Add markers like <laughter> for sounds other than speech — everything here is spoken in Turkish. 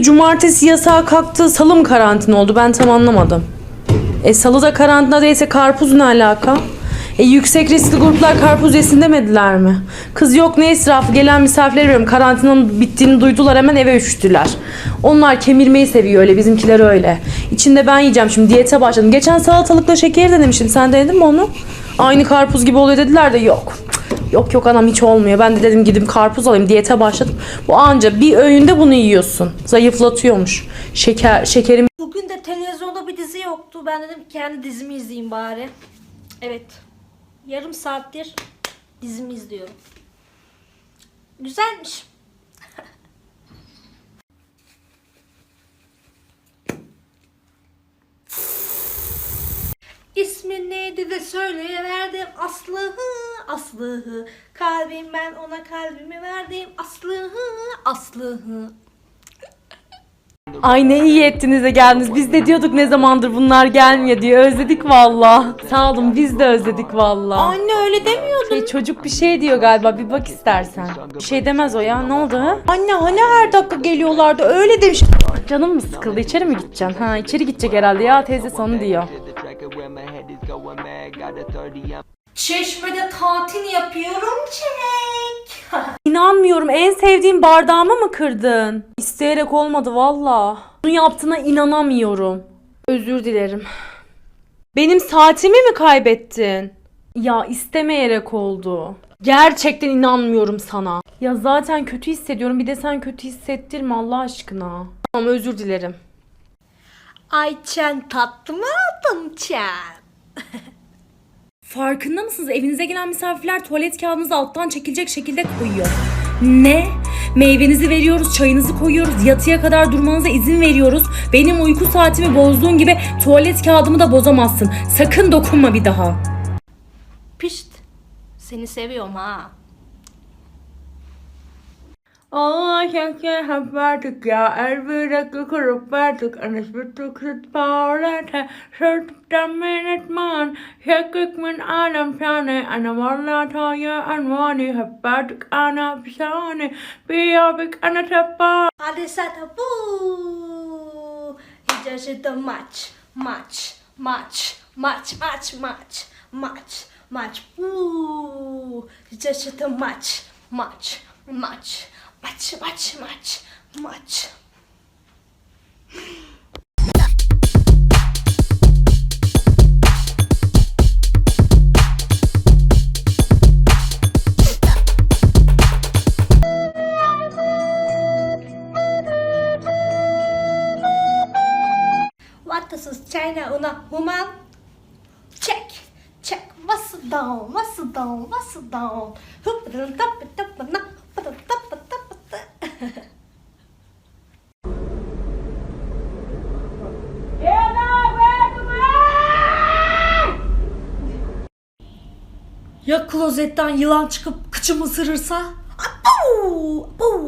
Cumartesi yasağı kalktı. Salı mı karantina oldu? Ben tam anlamadım. E salı da karantina değilse karpuz ne alaka? E yüksek riskli gruplar karpuz yesin demediler mi? Kız yok ne israfı gelen misafirleri veriyorum. Karantinanın bittiğini duydular hemen eve üşüttüler. Onlar kemirmeyi seviyor öyle bizimkiler öyle. İçinde ben yiyeceğim şimdi diyete başladım. Geçen salatalıkla şekeri denemiştim. Sen denedin mi onu? Aynı karpuz gibi oluyor dediler de yok. Yok yok anam hiç olmuyor. Ben de dedim gidip karpuz alayım. Diyete başladım. Bu anca bir öğünde bunu yiyorsun. Zayıflatıyormuş. Şeker şekerim Bugün de televizyonda bir dizi yoktu. Ben dedim kendi dizimi izleyeyim bari. Evet. Yarım saattir dizimi izliyorum. Güzelmiş. <laughs> İsmin neydi de söyleyiverdim Aslı'hı Aslı'hı Kalbim ben ona kalbimi verdim Aslı'hı Aslı'hı Ay ne iyi ettiniz de geldiniz. Biz de diyorduk ne zamandır bunlar gelmiyor diye. Özledik valla. Sağ olun biz de özledik valla. Anne öyle demiyordun. Şey, çocuk bir şey diyor galiba. Bir bak istersen. Bir şey demez o ya. Ne oldu ha? Anne hani her dakika geliyorlardı öyle demiş. Canım mı sıkıldı? İçeri mi gideceksin? Ha içeri gidecek herhalde ya. Teyze sana diyor. Çeşmede tatil yapıyorum çek. <laughs> İnanmıyorum. En sevdiğim bardağımı mı kırdın? İsteyerek olmadı valla. Bunu yaptığına inanamıyorum. Özür dilerim. Benim saatimi mi kaybettin? Ya istemeyerek oldu. Gerçekten inanmıyorum sana. Ya zaten kötü hissediyorum. Bir de sen kötü hissettirme Allah aşkına. Tamam özür dilerim. Ayçen tatlı mı aldın Çen? <laughs> Farkında mısınız? Evinize gelen misafirler tuvalet kağıdınızı alttan çekilecek şekilde koyuyor. Ne? Meyvenizi veriyoruz, çayınızı koyuyoruz, yatıya kadar durmanıza izin veriyoruz. Benim uyku saatimi bozduğun gibi tuvalet kağıdımı da bozamazsın. Sakın dokunma bir daha. Pişt. Seni seviyorum ha. Allah şeker hep verdik ya elbette kurup verdik Anışbıttık süt bağırete Sırtıktan minetman Şekik min alem şane Ana valla taya anvani Hep verdik ana pisane Biyabik ana teppa Hadi sata bu. Hiç acıdı maç. Maç. Maç. Maç. Maç. Maç. Maç. Maç. Bu. Hiç acıdı maç. Maç. Maç. Maç. Maç. Maç. Maç. China una human? Check, check. What's down? What's down? What's down? Ya klozetten yılan çıkıp kıçımı ısırırsa? Abu! Abu!